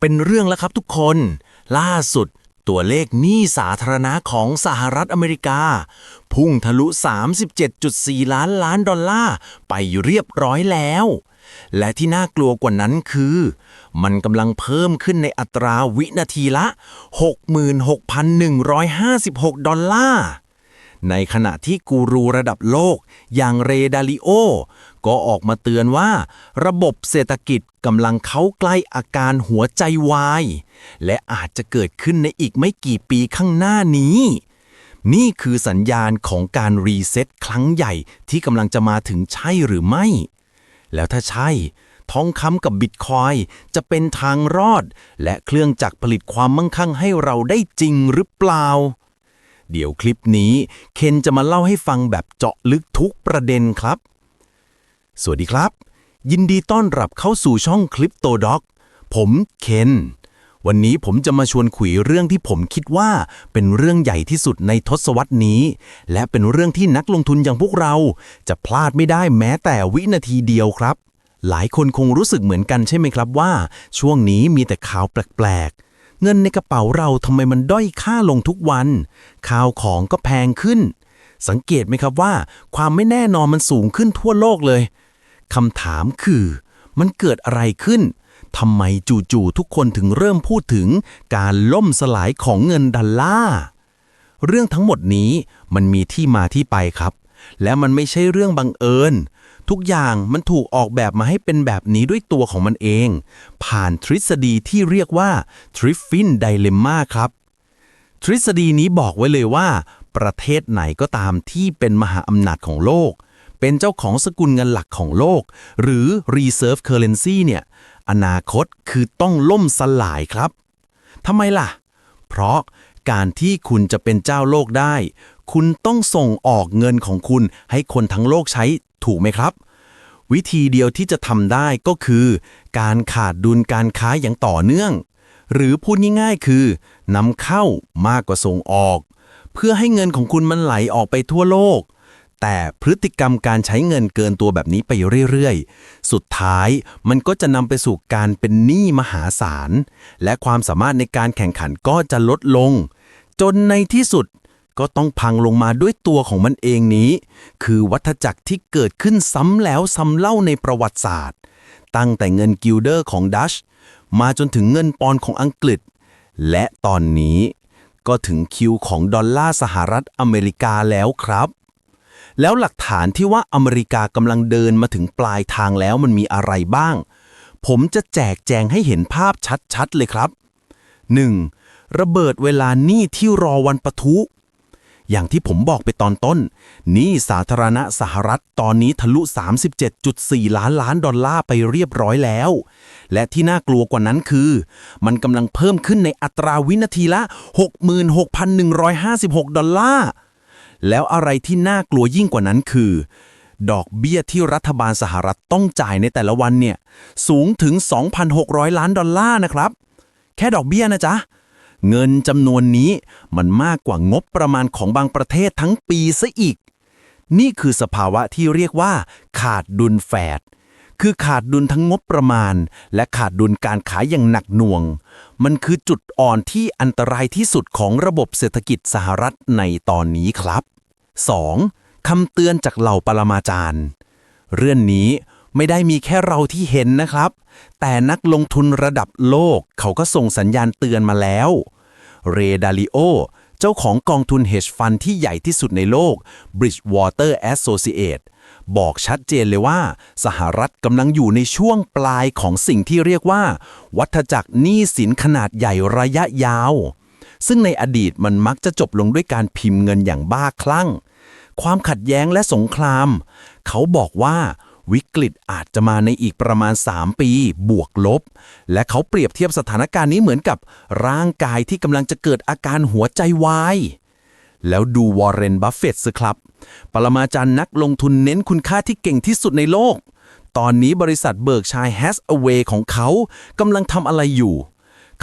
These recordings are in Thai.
เป็นเรื่องแล้วครับทุกคน ล่าสุดตัวเลขหนี้สาธารณะของสหรัฐอเมริกา พุ่งทะลุ 37.4 ล้านล้านดอลลาร์ ไปเรียบร้อยแล้ว และที่น่ากลัวกว่านั้นคือ มันกำลังเพิ่มขึ้นในอัตราวินาทีละ 66,156 ดอลลาร์ในขณะที่กูรูระดับโลกอย่างเรดาลิโอ ก็ออกมาเตือนว่า ระบบเศรษฐกิจกำลังเข้าใกล้อาการหัวใจวาย และอาจจะเกิดขึ้นในอีกไม่กี่ปีข้างหน้านี้ นี่คือสัญญาณของการรีเซ็ตครั้งใหญ่ที่กำลังจะมาถึงใช่หรือไม่ แล้วถ้าใช่ ทองคำกับบิตคอยจะเป็นทางรอด และเครื่องจักรผลิตความมั่งคั่งให้เราได้จริงหรือเปล่าเดี๋ยวคลิปนี้ เคนจะมาเล่าให้ฟังแบบเจาะลึกทุกประเด็นครับ สวัสดีครับ ยินดีต้อนรับเข้าสู่ช่องคลิปโตด็อกผมเคนวันนี้ผมจะมาชวนคุยเรื่องที่ผมคิดว่า เป็นเรื่องใหญ่ที่สุดในทศวรรษนี้ และเป็นเรื่องที่นักลงทุนอย่างพวกเรา จะพลาดไม่ได้แม้แต่วินาทีเดียวครับ หลายคนคงรู้สึกเหมือนกันใช่ไหมครับว่า ช่วงนี้มีแต่ข่าวแปลกๆ เงินในกระเป๋าเราทำไมมันด้อยค่าลงทุกวันข่าวของก็แพงขึ้น สังเกตไหมครับว่า ความไม่แน่นอนมันสูงขึ้นทั่วโลกเลย คำถามคือ มันเกิดอะไรขึ้นทำไมจู่ๆทุกคนถึงเริ่มพูดถึงการล่มสลายของเงินดอลลาร์เรื่องทั้งหมดนี้มันมีที่มาที่ไปครับ และมันไม่ใช่เรื่องบังเอิญ ทุกอย่างมันถูกออกแบบมาให้เป็นแบบนี้ด้วยตัวของมันเอง ผ่านทฤษฎีที่เรียกว่า Triffin Dilemma ครับ ทฤษฎีนี้บอกไว้เลยว่า ประเทศไหนก็ตามที่เป็นมหาอำนาจของโลก เป็นเจ้าของสกุลเงินหลักของโลก หรือ reserve currency เนี่ย อนาคตคือต้องล่มสลายครับทำไมล่ะ เพราะการที่คุณจะเป็นเจ้าโลกได้ คุณต้องส่งออกเงินของคุณให้คนทั้งโลกใช้ถูกไหมครับ วิธีเดียวที่จะทำได้ก็คือ การขาดดุลการค้าอย่างต่อเนื่อง หรือพูดง่ายๆคือนำเข้ามากกว่าส่งออก เพื่อให้เงินของคุณมันไหลออกไปทั่วโลก แต่พฤติกรรมการใช้เงินเกินตัวแบบนี้ไปเรื่อยๆ สุดท้ายมันก็จะนำไปสู่การเป็นหนี้มหาศาล และความสามารถในการแข่งขันก็จะลดลง จนในที่สุดก็ต้องพังลงมาด้วยตัวของมันเองนี้ คือวัฏจักรที่เกิดขึ้นซ้ำแล้วซ้ำเล่าในประวัติศาสตร์ ตั้งแต่เงินกิลเดอร์ของดัชมาจนถึงเงินปอนของอังกฤษ และตอนนี้ก็ถึงคิวของดอลลาร์สหรัฐอเมริกาแล้วครับ แล้วหลักฐานที่ว่าอเมริกากำลังเดินมาถึงปลายทางแล้วมันมีอะไรบ้าง ผมจะแจกแจงให้เห็นภาพชัดๆเลยครับ 1. ระเบิดเวลานี้ที่รอวันปะทุอย่างที่ผมบอกไปตอนต้น นี้สาธารณะสหรัฐตอนนี้ทะลุ 37.4 ล้านล้านดอลลาร์ไปเรียบร้อยแล้ว และที่น่ากลัวกว่านั้นคือ มันกำลังเพิ่มขึ้นในอัตราวินาทีละ 66,156 ดอลลาร์ แล้วอะไรที่น่ากลัวยิ่งกว่านั้นคือ ดอกเบี้ยที่รัฐบาลสหรัฐต้องจ่ายในแต่ละวันเนี่ย สูงถึง 2,600 ล้านดอลลาร์นะครับ แค่ดอกเบี้ยนะจ๊ะ เงินจำนวนนี้มันมากกว่างบประมาณของบางประเทศทั้งปีซะอีก นี่คือสภาวะที่เรียกว่า ขาดดุลแฝด คือขาดดุลทั้งงบประมาณ และขาดดุลการขายอย่างหนักหน่วง มันคือจุดอ่อนที่อันตรายที่สุดของระบบเศรษฐกิจสหรัฐในตอนนี้ครับ 2. คำเตือนจากเหล่าปรมาจารย์ เรื่องนี้ไม่ได้มีแค่เราที่เห็นนะครับ แต่นักลงทุนระดับโลกเขาก็ส่งสัญญาณเตือนมาแล้ว เรดาลิโอเจ้าของกองทุนเฮ g ฟันที่ใหญ่ที่สุดในโลก Bridgewater Associates บอกชัดเจนเลยว่า สหรัฐกำลังอยู่ในช่วงปลายของสิ่งที่เรียกว่า วัฏจักรหนี้สินขนาดใหญ่ระยะยาว ซึ่งในอดีตมันมักจะจบลงด้วยการพิมพ์เงินอย่างบ้าคลั่ง ความขัดแย้งและสงคราม เขาบอกว่าวิกฤตอาจจะมาในอีกประมาณ 3 ปี บวกลบ และเขาเปรียบเทียบสถานการณ์นี้เหมือนกับ ร่างกายที่กำลังจะเกิดอาการหัวใจวาย แล้วดูวอร์เรนบัฟเฟตต์สิครับ ปรมาจารย์นักลงทุนเน้นคุณค่าที่เก่งที่สุดในโลก ตอนนี้บริษัทเบิร์กชัยแฮสเวย์ของเขากำลังทำอะไรอยู่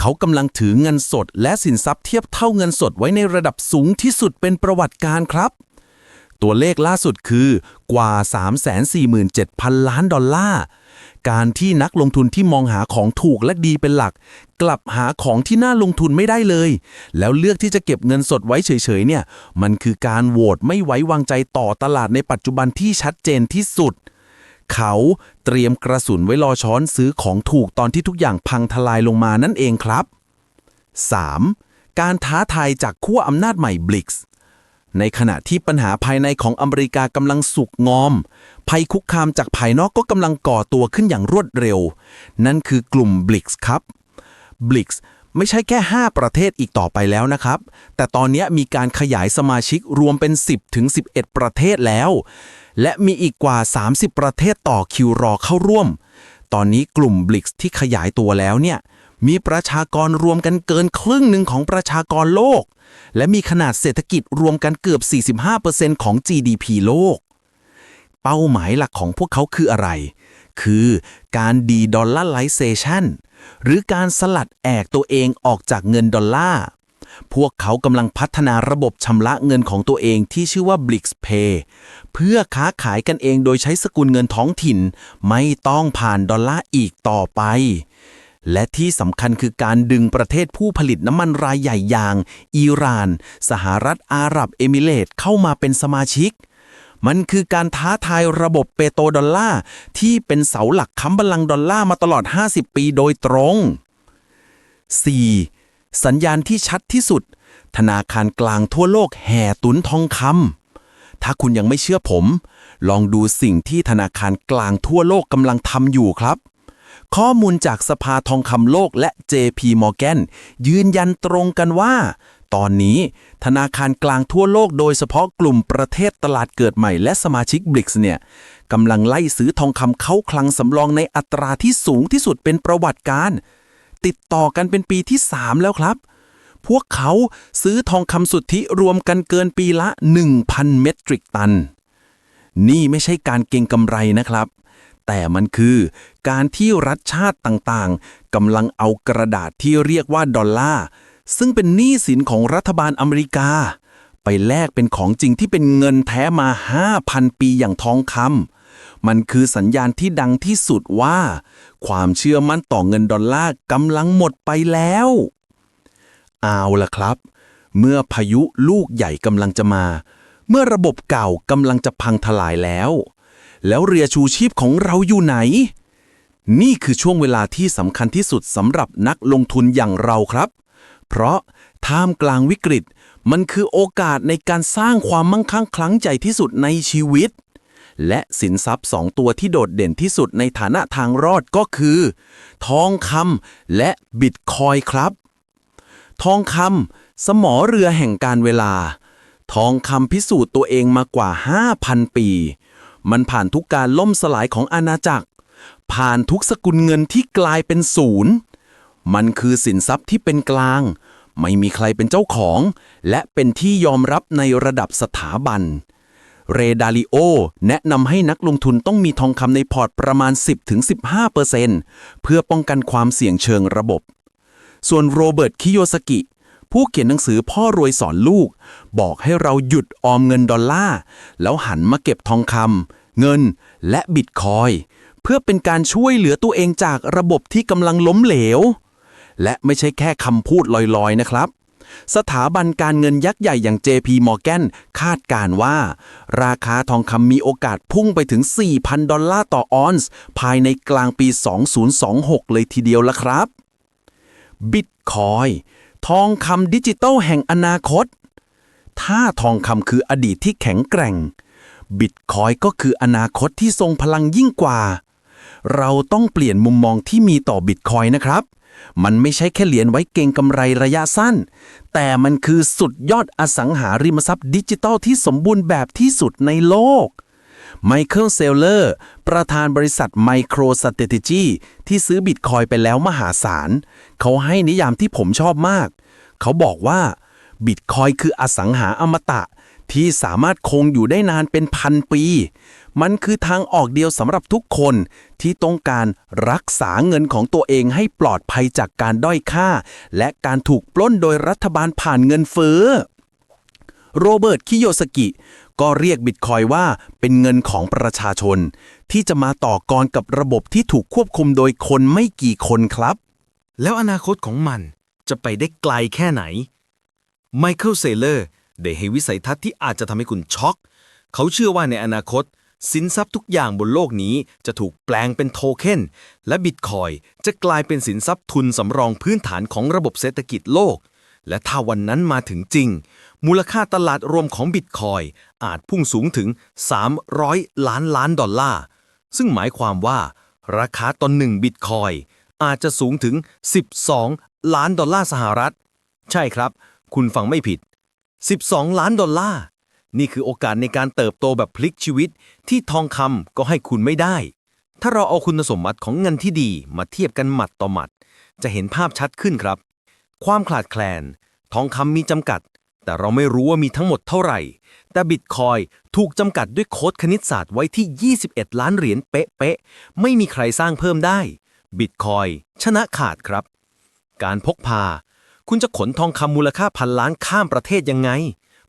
เขากำลังถือเงินสดและสินทรัพย์เทียบเท่าเงินสดไว้ในระดับสูงที่สุดเป็นประวัติการครับ ตัวเลขล่าสุดคือกว่า 347,000 ล้านดอลลาร์ การที่นักลงทุนที่มองหาของถูกและดีเป็นหลัก กลับหาของที่น่าลงทุนไม่ได้เลย แล้วเลือกที่จะเก็บเงินสดไว้เฉยๆเนี่ย มันคือการโหวตไม่ไว้วางใจต่อตลาดในปัจจุบันที่ชัดเจนที่สุด เขาเตรียมกระสุนไว้รอช้อนซื้อของถูกตอนที่ทุกอย่างพังทลายลงมานั่นเองครับ 3. การท้าทายจากขั้วอำนาจใหม่บลิกส์ ในขณะที่ปัญหาภายในของอเมริกากำลังสุกงอม ภัยคุกคามจากภายนอกก็กำลังก่อตัวขึ้นอย่างรวดเร็ว นั่นคือกลุ่มบลิกส์ครับบลิกส์ไม่ใช่แค่ 5 ประเทศอีกต่อไปแล้วนะครับ แต่ตอนนี้มีการขยายสมาชิกรวมเป็น 10 ถึง 11 ประเทศแล้ว และมีอีกกว่า 30 ประเทศต่อคิวรอเข้าร่วม ตอนนี้กลุ่มบลิกส์ที่ขยายตัวแล้วเนี่ย มีประชากรรวมกันเกินครึ่งหนึ่งของประชากรโลก และมีขนาดเศรษฐกิจรวมกันเกือบ 45%ของ GDP โลก เป้าหมายหลักของพวกเขาคืออะไร คือการดีดอลลาร์ไลเซชันหรือการสลัดแอกตัวเองออกจากเงินดอลลาร์พวกเขากำลังพัฒนาระบบชำระเงินของตัวเองที่ชื่อว่า Blix Pay เพื่อค้าขายกันเองโดยใช้สกุลเงินท้องถิ่น ไม่ต้องผ่านดอลลาร์อีกต่อไป และที่สำคัญคือการดึงประเทศผู้ผลิตน้ำมันรายใหญ่อย่าง อิหร่าน สหรัฐอาหรับเอมิเรตเข้ามาเป็นสมาชิก มันคือการท้าทายระบบเปโตรดอลลาร์ที่เป็นเสาหลักค้ำบัลลังดอลลาร์มาตลอด 50 ปีโดยตรง 4. สัญญาณที่ชัดที่สุด ธนาคารกลางทั่วโลกแห่ตุนทองคำถ้าคุณยังไม่เชื่อผม ลองดูสิ่งที่ธนาคารกลางทั่วโลกกำลังทำอยู่ครับ ข้อมูลจากสภาทองคำโลกและ JP Morgan ยืนยันตรงกันว่า ตอนนี้ธนาคารกลางทั่วโลกโดยเฉพาะกลุ่มประเทศตลาดเกิดใหม่และสมาชิกบริกส์เนี่ยกำลังไล่ซื้อทองคำเข้าคลังสำรองในอัตราที่สูงที่สุดเป็นประวัติการ ติดต่อกันเป็นปีที่ 3 แล้วครับ พวกเขาซื้อทองคำสุทธิรวมกันเกินปีละ 1,000 เมตริกตัน นี่ไม่ใช่การเก็งกำไรนะครับ แต่มันคือ การที่รัฐชาติต่างๆกำลังเอากระดาษที่เรียกว่าดอลลาร์ซึ่งเป็นหนี้สินของรัฐบาลอเมริกา ไปแลกเป็นของจริงที่เป็นเงินแท้มา 5,000 ปีอย่างทองคำมันคือสัญญาณที่ดังที่สุดว่า ความเชื่อมั่นต่อเงินดอลลาร์กำลังหมดไปแล้ว เอาละครับ เมื่อพายุลูกใหญ่กำลังจะมา เมื่อระบบเก่ากำลังจะพังทลายแล้ว แล้วเรือชูชีพของเราอยู่ไหน นี่คือช่วงเวลาที่สำคัญที่สุดสำหรับนักลงทุนอย่างเราครับ เพราะท่ามกลางวิกฤต มันคือโอกาสในการสร้างความมั่งคั่งคลั้งใจที่สุดในชีวิต และสินทรัพย์สองตัวที่โดดเด่นที่สุดในฐานะทางรอดก็คือ ทองคำและบิตคอยครับ ทองคำสมอเรือแห่งการเวลา ทองคำพิสูจน์ตัวเองมากว่า 5,000 ปี มันผ่านทุกการล่มสลายของอาณาจักร ผ่านทุกสกุลเงินที่กลายเป็นศูนย์ มันคือสินทรัพย์ที่เป็นกลาง ไม่มีใครเป็นเจ้าของ และเป็นที่ยอมรับในระดับสถาบัน เรดาลิโอแนะนำให้นักลงทุนต้องมีทองคำในพอร์ตประมาณ 10-15%เพื่อป้องกันความเสี่ยงเชิงระบบ ส่วนโรเบิร์ต คิโยสกิ ผู้เขียนหนังสือพ่อรวยสอนลูก บอกให้เราหยุดออมเงินดอลลาร์แล้วหันมาเก็บทองคำเงินและบิตคอยเพื่อเป็นการช่วยเหลือตัวเองจากระบบที่กำลังล้มเหลว และไม่ใช่แค่คำพูดลอยๆนะครับ สถาบันการเงินยักษ์ใหญ่อย่าง JP Morgan คาดการว่า ราคาทองคำมีโอกาสพุ่งไปถึง 4,000 ดอลลาร์ต่อออนซ์ภายในกลางปี 2026 เลยทีเดียวละครับบิตคอย ทองคำดิจิตอลแห่งอนาคต ถ้าทองคำคืออดีตที่แข็งแกร่ง บิตคอยก็คืออนาคตที่ทรงพลังยิ่งกว่า เราต้องเปลี่ยนมุมมองที่มีต่อบิตคอยนะครับ มันไม่ใช่แค่เหรียญไว้เก่งกำไรระยะสั้น แต่มันคือสุดยอดอสังหาริมทรัพย์ดิจิตอลที่สมบูรณ์แบบที่สุดในโลก ไมเคิลเซลเลอร์ ประธานบริษัท Micro Strategy ที่ซื้อบิตคอยไปแล้วมหาศาล เขาให้นิยามที่ผมชอบมาก เขาบอกว่าบิตคอยคืออสังหาอมตะ ที่สามารถคงอยู่ได้นานเป็นพันปี มันคือทางออกเดียวสำหรับทุกคนที่ต้องการรักษาเงินของตัวเองให้ปลอดภัยจากการด้อยค่า และการถูกปล้นโดยรัฐบาลผ่านเงินเฟ้อ โรเบิร์ต คิโยสกิ ก็เรียกบิตคอยว่าเป็นเงินของประชาชน ที่จะมาต่อกรกับระบบที่ถูกควบคุมโดยคนไม่กี่คนครับ แล้วอนาคตของมันจะไปได้ไกลแค่ไหน ไมเคิลเซเลอร์ได้ให้วิสัยทัศน์ที่อาจจะทำให้คุณช็อก เขาเชื่อว่าในอนาคต สินทรัพย์ทุกอย่างบนโลกนี้จะถูกแปลงเป็นโทเค็นและบิตคอยจะกลายเป็นสินทรัพย์ทุนสำรองพื้นฐานของระบบเศรษฐกิจโลก และถ้าวันนั้นมาถึงจริง มูลค่าตลาดรวมของบิตคอยอาจพุ่งสูงถึง 300 ล้านล้านดอลลาร์ ซึ่งหมายความว่า ราคาต่อหนึ่งบิตคอยอาจจะสูงถึง 12 ล้านดอลลาร์สหรัฐ ใช่ครับ คุณฟังไม่ผิด 12 ล้านดอลลาร์ นี่คือโอกาสในการเติบโตแบบพลิกชีวิตที่ทองคำก็ให้คุณไม่ได้ ถ้าเราเอาคุณสมบัติของเงินที่ดีมาเทียบกันหมัดต่อหมัด จะเห็นภาพชัดขึ้นครับ ความขลาดแคลน ทองคำมีจำกัด แต่เราไม่รู้ว่ามีทั้งหมดเท่าไหร่ แต่บิตคอยถูกจำกัดด้วยโค้ดคณิตศาสตร์ไว้ที่ 21 ล้านเหรียญเป๊ะๆ ไม่มีใครสร้างเพิ่มได้ บิตคอยชนะขาดครับ การพกพา คุณจะขนทองคำมูลค่าพันล้านข้ามประเทศยังไง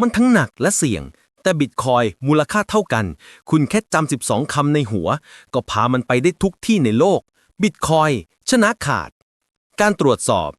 มันทั้งหนักและเสี่ยงแต่บิตคอยมูลค่าเท่ากัน คุณแค่จำ 12 คำในหัว ก็พามันไปได้ทุกที่ในโลก บิตคอยชนะขาด การตรวจสอบ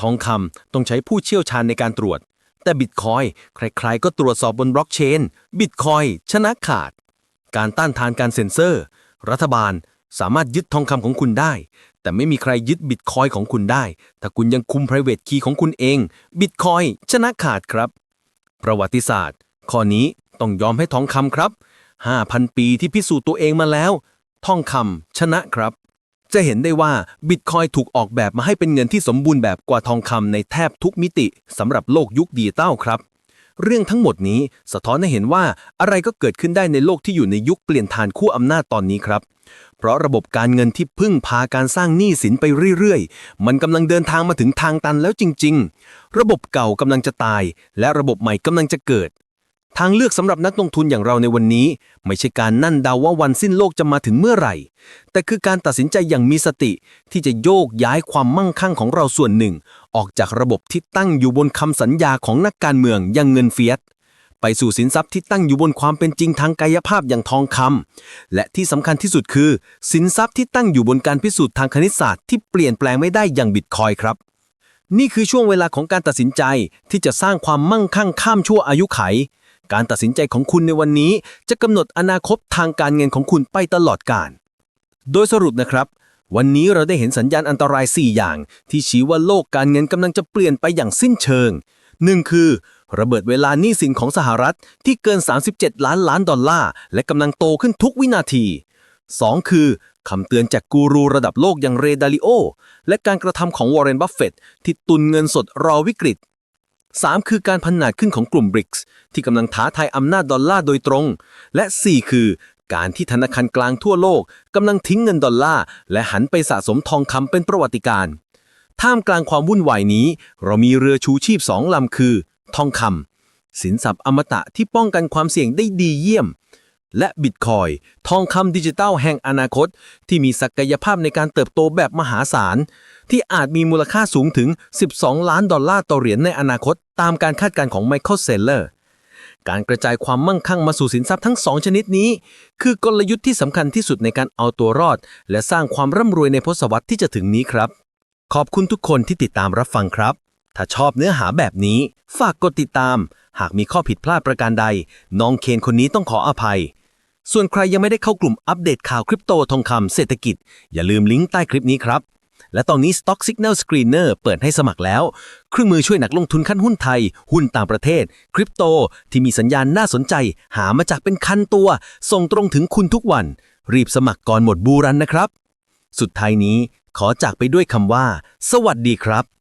ทองคำต้องใช้ผู้เชี่ยวชาญในการตรวจ แต่บิตคอยใครๆ ก็ตรวจสอบบนบล็อกเชนบิตคอยชนะขาด การต้านทานการเซ็นเซอร์ รัฐบาลสามารถยึดทองคำของคุณได้ แต่ไม่มีใครยึดบิตคอยของคุณได้ ถ้าคุณยังคุม private key ของคุณเองบิตคอยชนะขาดครับ ประวัติศาสตร์ ข้อนี้ต้องยอมให้ทองคำครับ 5,000 ปีที่พิสูจน์ตัวเองมาแล้ว ทองคำชนะครับ จะเห็นได้ว่าบิตคอยถูกออกแบบมาให้เป็นเงินที่สมบูรณ์แบบกว่าทองคำในแทบทุกมิติสำหรับโลกยุคดิจิตอลครับ เรื่องทั้งหมดนี้สะท้อนให้เห็นว่าอะไรก็เกิดขึ้นได้ในโลกที่อยู่ในยุคเปลี่ยนทานคู่อำนาจตอนนี้ครับ เพราะระบบการเงินที่พึ่งพาการสร้างหนี้สินไปเรื่อยๆ มันกำลังเดินทางมาถึงทางตันแล้วจริง ๆ ระบบเก่ากำลังจะตาย และระบบใหม่กำลังจะเกิด ทางเลือกสำหรับนักลงทุนอย่างเราในวันนี้ ไม่ใช่การนั่นเดาว่าวันสิ้นโลกจะมาถึงเมื่อไหร่ แต่คือการตัดสินใจอย่างมีสติ ที่จะโยกย้ายความมั่งคั่งของเราส่วนหนึ่ง ออกจากระบบที่ตั้งอยู่บนคำสัญญาของนักการเมืองอย่างเงินเฟียสไปสู่สินทรัพย์ที่ตั้งอยู่บนความเป็นจริงทางกายภาพอย่างทองคำและที่สำคัญที่สุดคือ สินทรัพย์ที่ตั้งอยู่บนการพิสูจน์ทางคณิตศาสตร์ที่เปลี่ยนแปลงไม่ได้อย่างบิตคอยครับนี่คือช่วงเวลาของการตัดสินใจที่จะสร้างความมั่งคั่งข้ามชั่วอายุไข การตัดสินใจของคุณในวันนี้ จะกำหนดอนาคตทางการเงินของคุณไปตลอดกาลโดยสรุปนะครับ วันนี้เราได้เห็นสัญญาณอันตราย 4 อย่าง ที่ชี้ว่าโลกการเงินกำลังจะเปลี่ยนไปอย่างสิ้นเชิง 1. คือ ระเบิดเวลาหนี้สินของสหรัฐที่เกิน 37 ล้านล้านดอลลาร์ และกำลังโตขึ้นทุกวินาที 2. คือคำเตือนจากกูรูระดับโลกอย่างเรดาลิโอ และการกระทำของวอร์เรนบัฟเฟตที่ตุนเงินสดรอวิกฤต 3. คือการพันนาดขึ้นของกลุ่มบริกส์ที่กำลังท้าทายอำนาจดอลลาร์โดยตรง และ 4 คือการที่ธนาคารกลางทั่วโลกกำลังทิ้งเงินดอลลาร์และหันไปสะสมทองคำเป็นประวัติการณ์ท่ามกลางความวุ่นวายนี้ เรามีเรือชูชีพสองลำคือ ทองคำสินทรัพย์อมตะที่ป้องกันความเสี่ยงได้ดีเยี่ยม และบิตคอยทองคำดิจิตัลแห่งอนาคต ที่มีศักยภาพในการเติบโตแบบมหาศาล ที่อาจมีมูลค่าสูงถึง 12 ล้านดอลลาร์ต่อเหรียญในอนาคต ตามการคาดการณ์ของไมเคิลเซเลอร์การกระจายความมั่งคั่งมาสู่สินทรัพย์ทั้งสองชนิดนี้ คือกลยุทธ์ที่สำคัญที่สุดในการเอาตัวรอด และสร้างความร่ำรวยในทศวรรษที่จะถึงนี้ครับ ขอบคุณทุกคนที่ติดตามรับฟังครับ ถ้าชอบเนื้อหาแบบนี้ ฝากกดติดตาม หากมีข้อผิดพลาดประการใด น้องเคนคนนี้ต้องขออภัย ส่วนใครยังไม่ได้เข้ากลุ่มอัปเดตข่าวคริปโตทองคำเศรษฐกิจ อย่าลืมลิงก์ใต้คลิปนี้ครับ และตอนนี้ Stock Signal Screener เปิดให้สมัครแล้ว เครื่องมือช่วยนักลงทุนขั้นหุ้นไทย หุ้นต่างประเทศ คริปโต ที่มีสัญญาณน่าสนใจ หามาจากเป็นคันตัว ส่งตรงถึงคุณทุกวัน รีบสมัครก่อนหมดบูรันนะครับ สุดท้ายนี้ขอจากไปด้วยคำว่า สวัสดีครับ